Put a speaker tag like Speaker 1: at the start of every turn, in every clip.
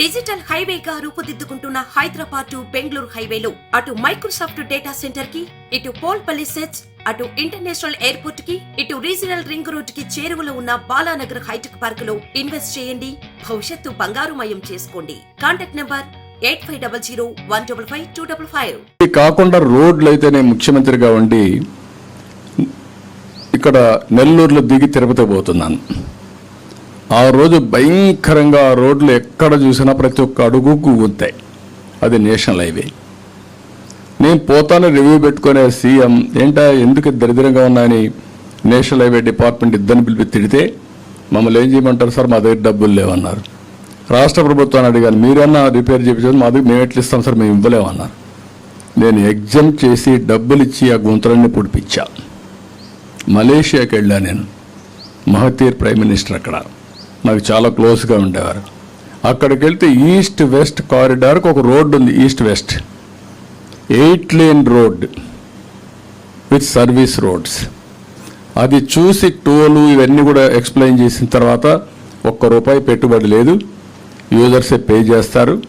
Speaker 1: Digital హైవేగా రూపుదిద్దుకుంటున్న Hyderabad to Bengaluru హైవేలో. అటు మైక్రోసాఫ్ట్ డేటా సెంటర్కి ఇటు పోల్ సెట్స్ అటు ఇంటర్నేషనల్ ఎయిర్పోర్ట్కి ఇటు రీజనల్ రింగ్ రోడ్కి చేరువలో ఉన్న బాలానగర్ హైటెక్ పార్క్లో ఇన్వెస్ట్ చేయండి. భవిష్యత్తు బంగారుమయం చేసుకోండి. Contact number eight five double zero one double five two double five.
Speaker 2: ఇది కాకుండా రోడ్లు అయితే నేను ముఖ్యమంత్రిగా ఉండి ఇక్కడ నెల్లూరులో దిగి తిరుపతి పోతున్నాను. ఆ రోజు భయంకరంగా రోడ్లు ఎక్కడ చూసినా ప్రతి ఒక్క అడుగుకు గుంతాయి అది నేషనల్ హైవే. నేను పోతాను రివ్యూ పెట్టుకునే సీఎం ఏంటా ఎందుకు దరిద్రంగా ఉన్నాయని నేషనల్ హైవే డిపార్ట్మెంట్ ఇద్దరిని పిలిపి తిడితే మమ్మల్ని ఏం చేయమంటారు సార్? మా దగ్గర డబ్బులు లేవన్నారు. రాష్ట్ర ప్రభుత్వాన్ని అడిగాను మీరన్నా రిపేర్ చేయించారు మా దగ్గర మేము ఎట్లా ఇస్తాం సార్? మేము ఇవ్వలేమన్నారు. నేను ఎగ్జామ్ చేసి డబ్బులు ఇచ్చి ఆ గుంతలన్నీ పొడిపించా. మలేషియాకి వెళ్ళా నేను. మహతీర్ ప్రైమ్ మినిస్టర్ అక్కడ. నాకు చాలా క్లోజ్గా ఉండేవారు. అక్కడికి వెళ్తే ఈస్ట్ వెస్ట్ కారిడార్కి ఒక రోడ్డు ఉంది east west. Eight lane road with service roads. అది చూసి టోలు ఇవన్నీ కూడా ఎక్స్ప్లెయిన్ చేసిన తర్వాత ఒక్క రూపాయి పెట్టుబడి లేదు. యూజర్సే పే చేస్తారు.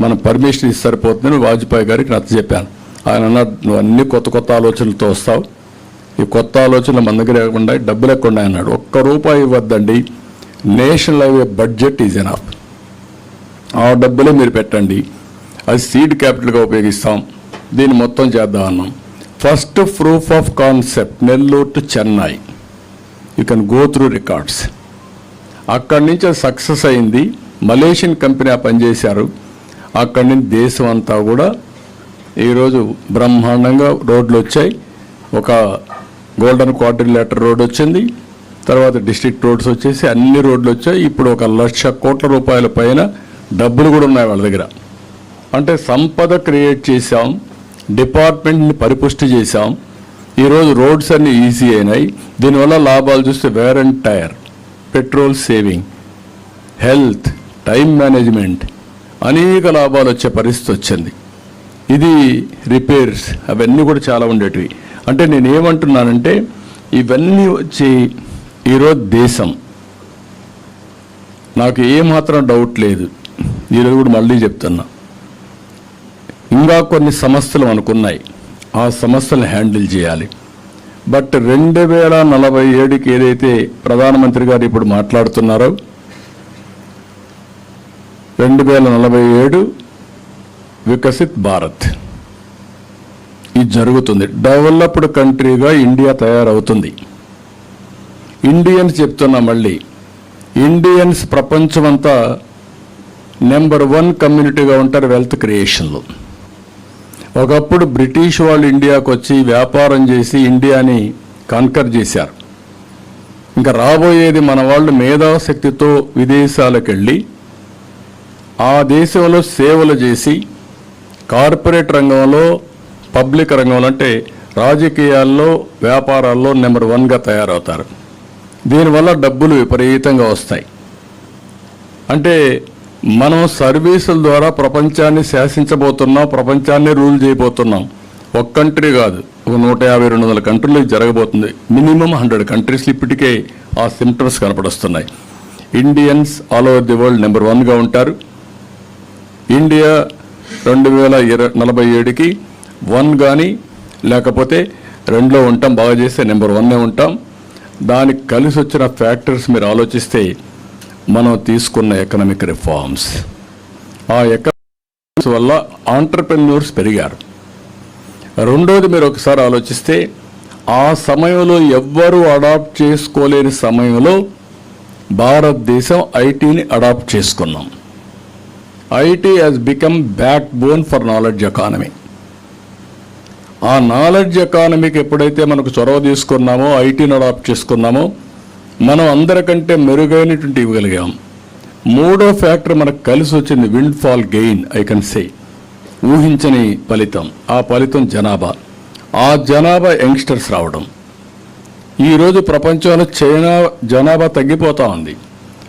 Speaker 2: మనం పర్మిషన్ ఇస్తే సరిపోతుందని వాజ్పేయి గారికి నచ్చ చెప్పాను. ఆయన నువ్వు అన్ని కొత్త కొత్త ఆలోచనలతో వస్తావు. ఈ కొత్త ఆలోచనలు మన దగ్గర లేకుండా డబ్బులు ఎక్కువ అన్నాడు ఒక్క రూపాయి ఇవ్వద్దండి. National highway budget is enough. ఆ డబ్బులే మీరు పెట్టండి. అది సీడ్ క్యాపిటల్గా ఉపయోగిస్తాం. దీన్ని మొత్తం చేద్దాం అన్నాం. First proof of concept Nellore to Chennai. You can go through records. అక్కడి నుంచి అది సక్సెస్ అయింది. మలేషియన్ కంపెనీ ఆ పనిచేశారు అక్కడి నుంచి దేశం అంతా కూడా ఈరోజు బ్రహ్మాండంగా రోడ్లు వచ్చాయి. ఒక గోల్డెన్ క్వార్టర్లేటర్ రోడ్ వచ్చింది. తర్వాత డిస్ట్రిక్ట్ రోడ్స్ వచ్చేసి అన్ని రోడ్లు వచ్చాయి. ఇప్పుడు ఒక లక్ష కోట్ల రూపాయల పైన డబ్బులు కూడా ఉన్నాయి వాళ్ళ దగ్గర. అంటే సంపద క్రియేట్ చేశాం. డిపార్ట్మెంట్ని పరిపుష్టి చేశాం. ఈరోజు రోడ్స్ అన్ని ఈజీ అయినాయి. దీనివల్ల లాభాలు చూస్తే wear and tear petrol saving health time management అనేక లాభాలు వచ్చే పరిస్థితి వచ్చింది. ఇది రిపేర్స్ అవన్నీ కూడా చాలా ఉండేటివి. అంటే నేను ఏమంటున్నానంటే ఇవన్నీ వచ్చి ఈరోజు దేశం. నాకు ఏమాత్రం డౌట్ లేదు. ఈరోజు కూడా మళ్ళీ చెప్తున్నా. ఇంకా కొన్ని సమస్యలు అనుకున్నాయి. ఆ సమస్యలను హ్యాండిల్ చేయాలి. బట్ రెండు వేల నలభై ఏడుకి ఏదైతే ప్రధానమంత్రి గారు ఇప్పుడు మాట్లాడుతున్నారో రెండు వేల నలభై ఏడు వికసిత్ భారత్. ఇది జరుగుతుంది. డెవలప్డ్ కంట్రీగా ఇండియా తయారవుతుంది. ఇండియన్స్ చెప్తున్నా మళ్ళీ. ఇండియన్స్ ప్రపంచమంతా నెంబర్ వన్ కమ్యూనిటీగా ఉంటారు వెల్త్ క్రియేషన్లో. ఒకప్పుడు బ్రిటిష్ వాళ్ళు ఇండియాకు వచ్చి వ్యాపారం చేసి ఇండియాని కన్కర్ చేశారు. ఇంకా రాబోయేది మన వాళ్ళు మేధాశక్తితో విదేశాలకు వెళ్ళి ఆ దేశంలో సేవలు చేసి కార్పొరేట్ రంగంలో పబ్లిక్ రంగంలో అంటే రాజకీయాల్లో వ్యాపారాల్లో నెంబర్ వన్గా తయారవుతారు. దీనివల్ల డబ్బులు విపరీతంగా వస్తాయి. అంటే మనం సర్వీసుల ద్వారా ప్రపంచాన్ని శాసించబోతున్నాం ప్రపంచాన్ని రూల్ చేయబోతున్నాం. ఒక కంట్రీ కాదు ఒక నూట యాభై రెండు వందల కంట్రీలు జరగబోతుంది. మినిమం హండ్రెడ్ కంట్రీస్ ఇప్పటికే ఆ symptoms కనపడుస్తున్నాయి. Indians all over the world number వన్గా ఉంటారు. ఇండియా రెండు వేల ఇరవై నలభై ఏడుకి వన్ కానీ లేకపోతే రెండులో ఉంటాం బాగా చేస్తే నెంబర్ వన్నే ఉంటాం. దానికి కలిసి వచ్చిన ఫ్యాక్టర్స్ మీరు ఆలోచిస్తే మనం తీసుకున్న ఎకనామిక్ రిఫార్మ్స్ ఆ ఎకనామిక్స్ వల్ల ఆంటర్ప్రెన్యూర్స్ పెరిగారు. రెండోది మీరు ఒకసారి ఆలోచిస్తే ఆ సమయంలో ఎవ్వరూ అడాప్ట్ చేసుకోలేని సమయంలో భారతదేశం ఐటీని అడాప్ట్ చేసుకున్నాం. IT has become backbone for knowledge economy ఆ నాలెడ్జ్ ఎకానమీకి ఎప్పుడైతే మనకు చొరవ తీసుకున్నామో ఐటీని అడాప్ట్ చేసుకున్నామో మనం అందరికంటే మెరుగైనటువంటి ఇవ్వగలిగాం. మూడో ఫ్యాక్టర్ మనకు కలిసి వచ్చింది windfall gain I can say ఊహించని ఫలితం ఆ ఫలితం జనాభా. ఆ జనాభా యంగ్స్టర్స్ రావడం. ఈరోజు ప్రపంచంలో చైనా జనాభా తగ్గిపోతూ ఉంది.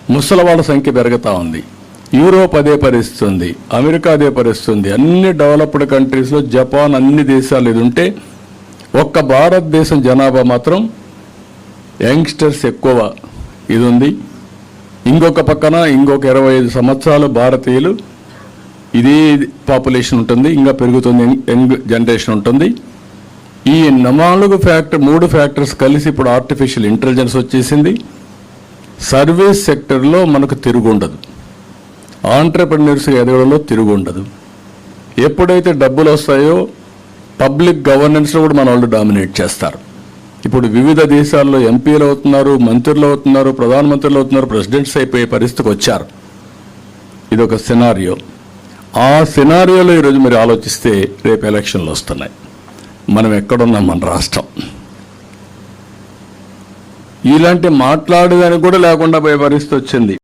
Speaker 2: ముసలి వాళ్ళ సంఖ్య పెరుగుతూ ఉంది. యూరోప్ అదే పరిస్థితుంది అమెరికా అదే పరిస్థితుంది. అన్ని డెవలప్డ్ కంట్రీస్లో జపాన్ అన్ని దేశాలు ఇది ఉంటే ఒక్క భారతదేశం జనాభా మాత్రం యంగ్స్టర్స్ ఎక్కువ ఇది ఉంది. ఇంకొక పక్కన ఇంకొక ఇరవై ఐదు సంవత్సరాలు భారతీయులు ఇదే పాపులేషన్ ఉంటుంది ఇంకా పెరుగుతుంది యంగ్ జనరేషన్ ఉంటుంది. ఈ నాలుగు ఫ్యాక్టర్ మూడు ఫ్యాక్టర్స్ కలిసి ఇప్పుడు ఆర్టిఫిషియల్ ఇంటెలిజెన్స్ వచ్చేసింది. సర్వీస్ సెక్టర్లో మనకు తిరుగు ఉండదు ఆంటర్ప్రినర్స్ ఎదగడంలో తిరుగు ఉండదు ఎప్పుడైతే డబ్బులు వస్తాయో పబ్లిక్ గవర్నెన్స్లో కూడా మన వాళ్ళు డామినేట్ చేస్తారు. ఇప్పుడు వివిధ దేశాల్లో ఎంపీలు అవుతున్నారు మంత్రులు అవుతున్నారు ప్రధానమంత్రులు అవుతున్నారు ప్రెసిడెంట్స్ అయిపోయే పరిస్థితికి వచ్చారు. ఇది ఒక సినారియో. ఆ సినారియోలో ఈరోజు మీరు ఆలోచిస్తే రేపు ఎలక్షన్లు వస్తున్నాయి. మనం ఎక్కడున్నాం? మన రాష్ట్రం. ఇలాంటి మాట్లాడేదానికి కూడా లేకుండా పోయే పరిస్థితి వచ్చింది.